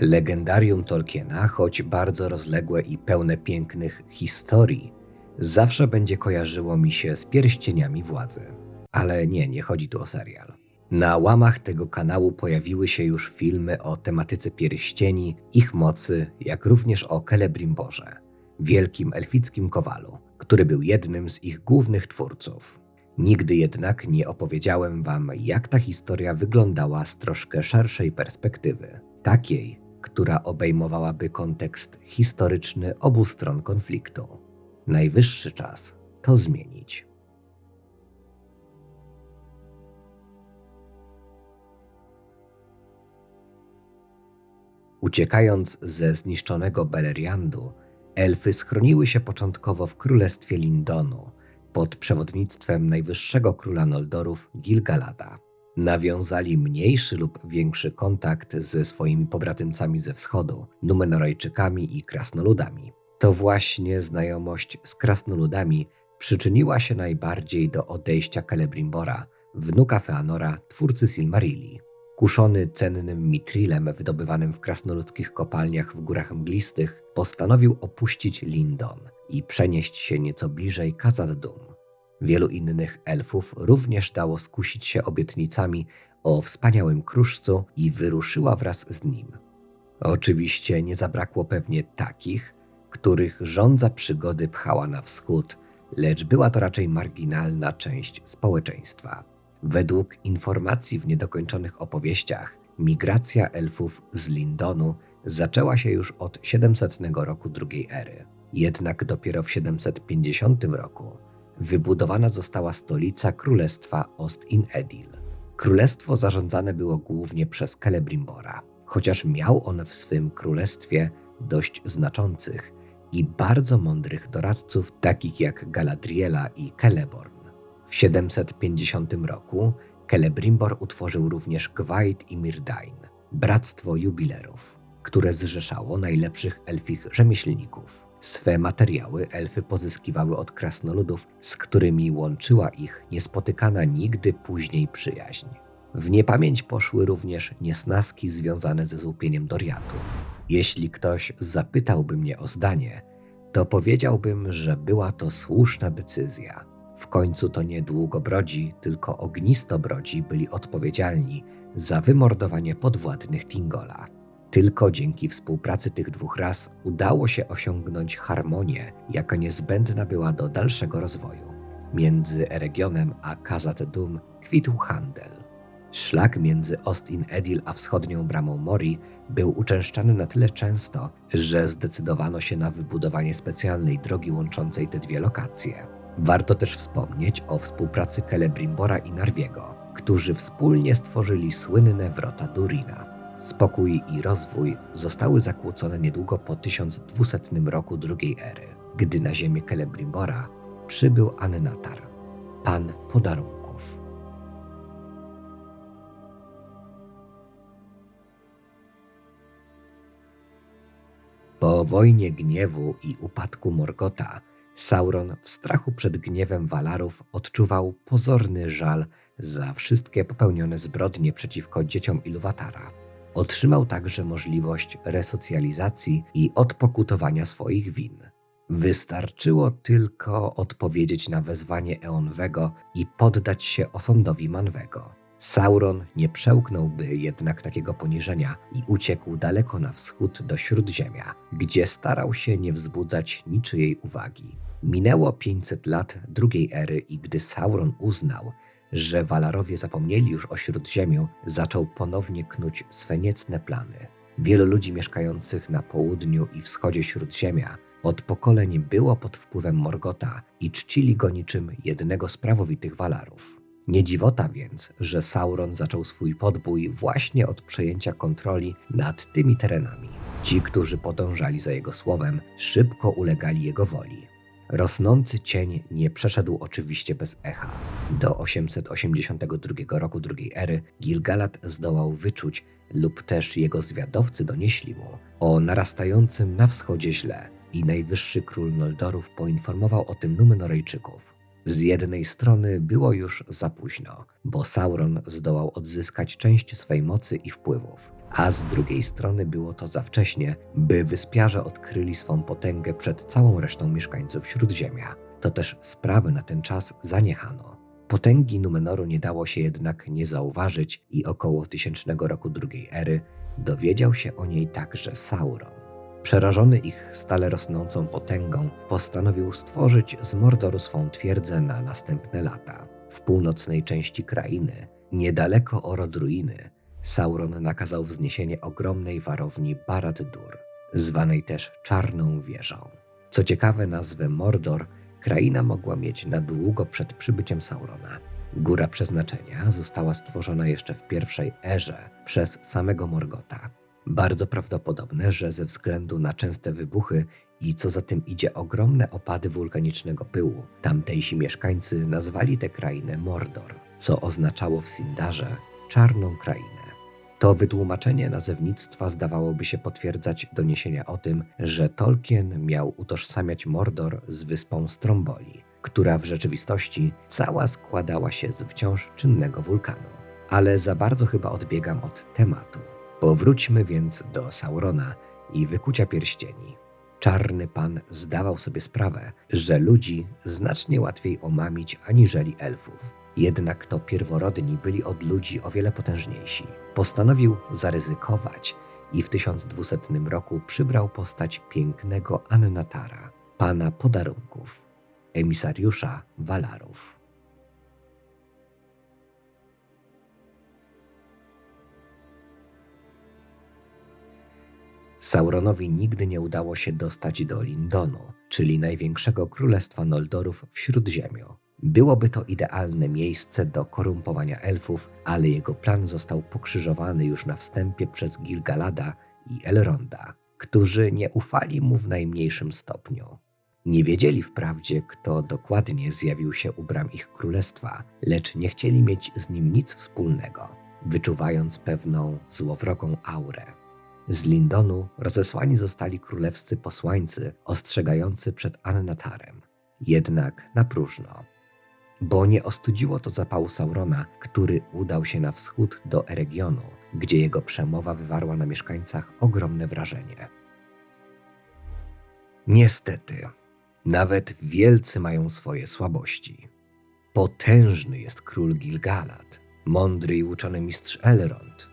Legendarium Tolkiena, choć bardzo rozległe i pełne pięknych historii, zawsze będzie kojarzyło mi się z pierścieniami władzy. Ale nie, nie chodzi tu o serial. Na łamach tego kanału pojawiły się już filmy o tematyce pierścieni, ich mocy, jak również o Celebrimborze, wielkim elfickim kowalu, który był jednym z ich głównych twórców. Nigdy jednak nie opowiedziałem wam, jak ta historia wyglądała z troszkę szerszej perspektywy, takiej, która obejmowałaby kontekst historyczny obu stron konfliktu. Najwyższy czas to zmienić. Uciekając ze zniszczonego Beleriandu, elfy schroniły się początkowo w królestwie Lindonu pod przewodnictwem najwyższego króla Noldorów Gilgalada. Nawiązali mniejszy lub większy kontakt ze swoimi pobratymcami ze wschodu, Numenorajczykami i Krasnoludami. To właśnie znajomość z Krasnoludami przyczyniła się najbardziej do odejścia Celebrimbora, wnuka Feanora, twórcy Silmarilli. Kuszony cennym mitrilem wydobywanym w krasnoludzkich kopalniach w górach mglistych, postanowił opuścić Lindon i przenieść się nieco bliżej Khazad-dûm. Wielu innych elfów również dało skusić się obietnicami o wspaniałym kruszcu i wyruszyła wraz z nim. Oczywiście nie zabrakło pewnie takich, których żądza przygody pchała na wschód, lecz była to raczej marginalna część społeczeństwa. Według informacji w niedokończonych opowieściach, migracja elfów z Lindonu zaczęła się już od 700 roku drugiej ery. Jednak dopiero w 750 roku wybudowana została stolica Królestwa Ost-in-Edil. Królestwo zarządzane było głównie przez Celebrimbora, chociaż miał on w swym królestwie dość znaczących i bardzo mądrych doradców, takich jak Galadriela i Celeborn. W 750 roku Celebrimbor utworzył również Gwaid i Mirdain, bractwo jubilerów, które zrzeszało najlepszych elfich rzemieślników. Swe materiały elfy pozyskiwały od krasnoludów, z którymi łączyła ich niespotykana nigdy później przyjaźń. W niepamięć poszły również niesnaski związane ze złupieniem Doriatu. Jeśli ktoś zapytałby mnie o zdanie, to powiedziałbym, że była to słuszna decyzja. W końcu to nie długobrodzi, tylko ognistobrodzi byli odpowiedzialni za wymordowanie podwładnych Tingola. Tylko dzięki współpracy tych dwóch ras udało się osiągnąć harmonię, jaka niezbędna była do dalszego rozwoju. Między Eregionem a Khazad-dûm kwitł handel. Szlak między Ostin-Edil a wschodnią bramą Mori był uczęszczany na tyle często, że zdecydowano się na wybudowanie specjalnej drogi łączącej te dwie lokacje. Warto też wspomnieć o współpracy Celebrimbora i Narwiego, którzy wspólnie stworzyli słynne wrota Durina. Spokój i rozwój zostały zakłócone niedługo po 1200 roku drugiej ery, gdy na ziemię Celebrimbora przybył Annatar, pan podarunków. Po wojnie gniewu i upadku Morgota, Sauron w strachu przed gniewem Walarów odczuwał pozorny żal za wszystkie popełnione zbrodnie przeciwko dzieciom Iluwatara. Otrzymał także możliwość resocjalizacji i odpokutowania swoich win. Wystarczyło tylko odpowiedzieć na wezwanie Eonwego i poddać się osądowi Manwego. Sauron nie przełknąłby jednak takiego poniżenia i uciekł daleko na wschód do Śródziemia, gdzie starał się nie wzbudzać niczyjej uwagi. Minęło 500 lat drugiej ery i gdy Sauron uznał, że Walarowie zapomnieli już o Śródziemiu, zaczął ponownie knuć swe niecne plany. Wielu ludzi mieszkających na południu i wschodzie Śródziemia od pokoleń było pod wpływem Morgota i czcili go niczym jednego z prawowitych Walarów. Nie dziwota więc, że Sauron zaczął swój podbój właśnie od przejęcia kontroli nad tymi terenami. Ci, którzy podążali za jego słowem, szybko ulegali jego woli. Rosnący cień nie przeszedł oczywiście bez echa. Do 882 roku drugiej ery Gilgalad zdołał wyczuć, lub też jego zwiadowcy donieśli mu, o narastającym na wschodzie źle i najwyższy król Noldorów poinformował o tym Numenorejczyków. Z jednej strony było już za późno, bo Sauron zdołał odzyskać część swej mocy i wpływów. A z drugiej strony było to za wcześnie, by wyspiarze odkryli swą potęgę przed całą resztą mieszkańców Śródziemia. To też sprawy na ten czas zaniechano. Potęgi Numenoru nie dało się jednak nie zauważyć i około tysięcznego roku drugiej ery dowiedział się o niej także Sauron. Przerażony ich stale rosnącą potęgą, postanowił stworzyć z Mordoru swą twierdzę na następne lata. W północnej części krainy, niedaleko Orodruiny, Sauron nakazał wzniesienie ogromnej warowni Barad-dur, zwanej też Czarną Wieżą. Co ciekawe, nazwę Mordor kraina mogła mieć na długo przed przybyciem Saurona. Góra Przeznaczenia została stworzona jeszcze w pierwszej erze przez samego Morgota. Bardzo prawdopodobne, że ze względu na częste wybuchy i co za tym idzie ogromne opady wulkanicznego pyłu, tamtejsi mieszkańcy nazwali tę krainę Mordor, co oznaczało w Sindarze czarną krainę. To wytłumaczenie nazewnictwa zdawałoby się potwierdzać doniesienia o tym, że Tolkien miał utożsamiać Mordor z wyspą Stromboli, która w rzeczywistości cała składała się z wciąż czynnego wulkanu. Ale za bardzo chyba odbiegam od tematu. Powróćmy więc do Saurona i wykucia pierścieni. Czarny pan zdawał sobie sprawę, że ludzi znacznie łatwiej omamić aniżeli elfów. Jednak to pierworodni byli od ludzi o wiele potężniejsi. Postanowił zaryzykować i w 1200 roku przybrał postać pięknego Annatara, pana podarunków, emisariusza Walarów. Sauronowi nigdy nie udało się dostać do Lindonu, czyli największego królestwa Noldorów w Śródziemiu. Byłoby to idealne miejsce do korumpowania elfów, ale jego plan został pokrzyżowany już na wstępie przez Gilgalada i Elronda, którzy nie ufali mu w najmniejszym stopniu. Nie wiedzieli wprawdzie, kto dokładnie zjawił się u bram ich królestwa, lecz nie chcieli mieć z nim nic wspólnego, wyczuwając pewną złowrogą aurę. Z Lindonu rozesłani zostali królewscy posłańcy ostrzegający przed Annatarem, jednak na próżno. Bo nie ostudziło to zapału Saurona, który udał się na wschód do Eregionu, gdzie jego przemowa wywarła na mieszkańcach ogromne wrażenie. Niestety, nawet wielcy mają swoje słabości. Potężny jest król Gilgalad, mądry i uczony mistrz Elrond,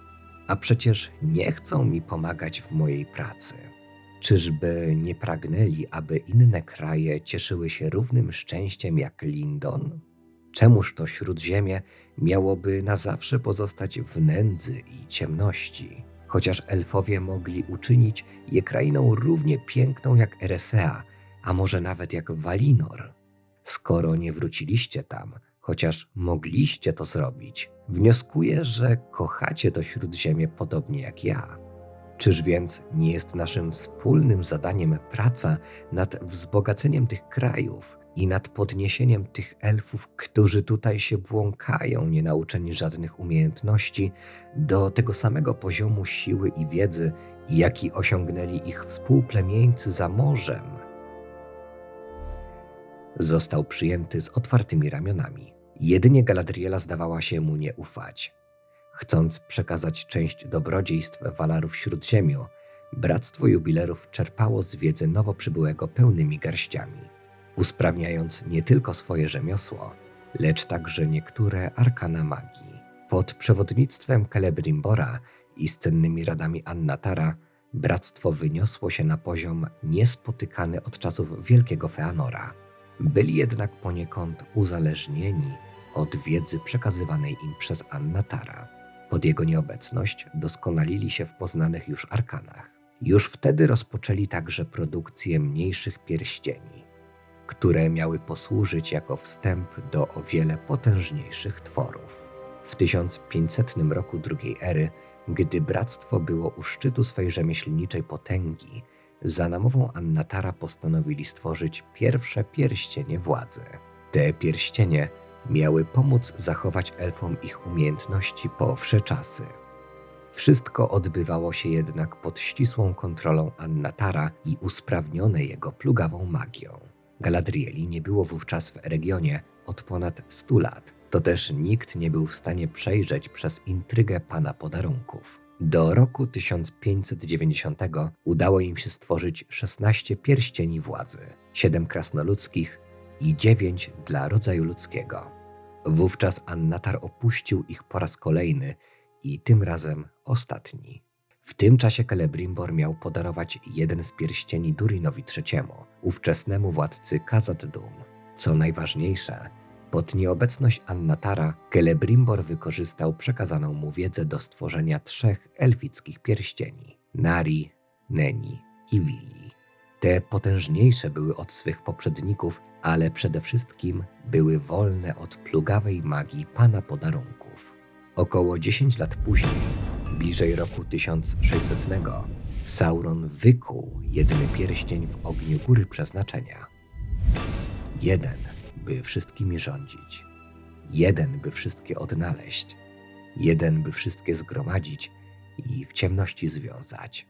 a przecież nie chcą mi pomagać w mojej pracy. Czyżby nie pragnęli, aby inne kraje cieszyły się równym szczęściem jak Lindon? Czemuż to śródziemie miałoby na zawsze pozostać w nędzy i ciemności, chociaż elfowie mogli uczynić je krainą równie piękną jak Eresea, a może nawet jak Valinor? Skoro nie wróciliście tam, chociaż mogliście to zrobić, wnioskuję, że kochacie to śródziemie podobnie jak ja. Czyż więc nie jest naszym wspólnym zadaniem praca nad wzbogaceniem tych krajów i nad podniesieniem tych elfów, którzy tutaj się błąkają, nie nauczeni żadnych umiejętności, do tego samego poziomu siły i wiedzy, jaki osiągnęli ich współplemieńcy za morzem? Został przyjęty z otwartymi ramionami. Jedynie Galadriela zdawała się mu nie ufać. Chcąc przekazać część dobrodziejstw Walarów Śródziemiu, Bractwo Jubilerów czerpało z wiedzy nowo przybyłego pełnymi garściami, usprawniając nie tylko swoje rzemiosło, lecz także niektóre arkana magii. Pod przewodnictwem Celebrimbora i z cennymi radami Annatara, bractwo wyniosło się na poziom niespotykany od czasów Wielkiego Feanora. Byli jednak poniekąd uzależnieni od wiedzy przekazywanej im przez Annatara. Pod jego nieobecność doskonalili się w poznanych już arkanach. Już wtedy rozpoczęli także produkcję mniejszych pierścieni, które miały posłużyć jako wstęp do o wiele potężniejszych tworów. W 1500 roku drugiej ery, gdy bractwo było u szczytu swej rzemieślniczej potęgi, za namową Annatara postanowili stworzyć pierwsze pierścienie władzy. Te pierścienie miały pomóc zachować elfom ich umiejętności po wsze czasy. Wszystko odbywało się jednak pod ścisłą kontrolą Annatara i usprawnione jego plugawą magią. Galadrieli nie było wówczas w regionie od ponad 100 lat. To też nikt nie był w stanie przejrzeć przez intrygę pana podarunków. Do roku 1590 udało im się stworzyć 16 pierścieni władzy, 7 krasnoludzkich i 9 dla rodzaju ludzkiego. Wówczas Annatar opuścił ich po raz kolejny i tym razem ostatni. W tym czasie Celebrimbor miał podarować jeden z pierścieni Durinowi III, ówczesnemu władcy Khazad-dûm. Co najważniejsze, pod nieobecność Annatara, Celebrimbor wykorzystał przekazaną mu wiedzę do stworzenia trzech elfickich pierścieni Nari, Neni i Vili. Te potężniejsze były od swych poprzedników, ale przede wszystkim były wolne od plugawej magii pana podarunków. Około 10 lat później, bliżej roku 1600, Sauron wykuł jedyny pierścień w ogniu góry przeznaczenia. Jeden, by wszystkimi rządzić. Jeden, by wszystkie odnaleźć. Jeden, by wszystkie zgromadzić i w ciemności związać.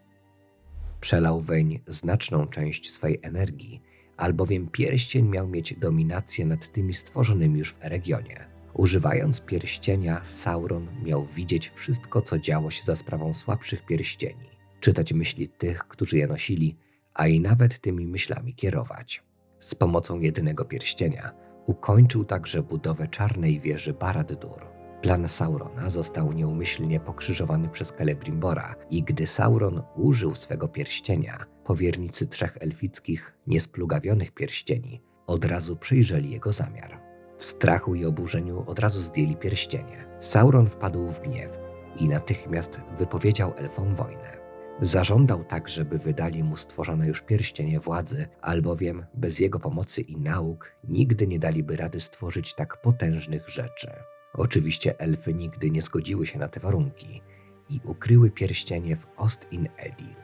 Przelał weń znaczną część swej energii, albowiem pierścień miał mieć dominację nad tymi stworzonymi już w Eregionie. Używając pierścienia, Sauron miał widzieć wszystko, co działo się za sprawą słabszych pierścieni, czytać myśli tych, którzy je nosili, a i nawet tymi myślami kierować. Z pomocą jedynego pierścienia ukończył także budowę czarnej wieży Barad-dûr. Plan Saurona został nieumyślnie pokrzyżowany przez Celebrimbora i gdy Sauron użył swego pierścienia, powiernicy trzech elfickich, niesplugawionych pierścieni od razu przyjrzeli jego zamiar. W strachu i oburzeniu od razu zdjęli pierścienie. Sauron wpadł w gniew i natychmiast wypowiedział elfom wojnę. Zażądał tak, żeby wydali mu stworzone już pierścienie władzy, albowiem bez jego pomocy i nauk nigdy nie daliby rady stworzyć tak potężnych rzeczy. Oczywiście elfy nigdy nie zgodziły się na te warunki i ukryły pierścienie w Ost-in-Edil.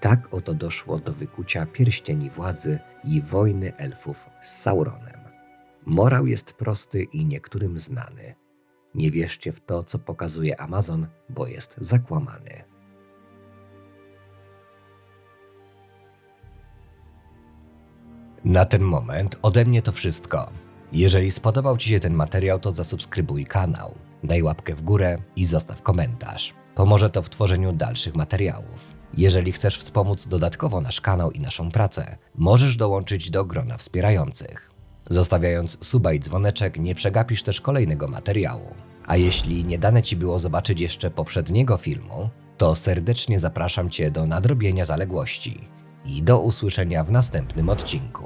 Tak oto doszło do wykucia pierścieni władzy i wojny elfów z Sauronem. Morał jest prosty i niektórym znany. Nie wierzcie w to, co pokazuje Amazon, bo jest zakłamany. Na ten moment ode mnie to wszystko. Jeżeli spodobał Ci się ten materiał, to zasubskrybuj kanał, daj łapkę w górę i zostaw komentarz. Pomoże to w tworzeniu dalszych materiałów. Jeżeli chcesz wspomóc dodatkowo nasz kanał i naszą pracę, możesz dołączyć do grona wspierających. Zostawiając suba i dzwoneczek, nie przegapisz też kolejnego materiału. A jeśli nie dane Ci było zobaczyć jeszcze poprzedniego filmu, to serdecznie zapraszam Cię do nadrobienia zaległości i do usłyszenia w następnym odcinku.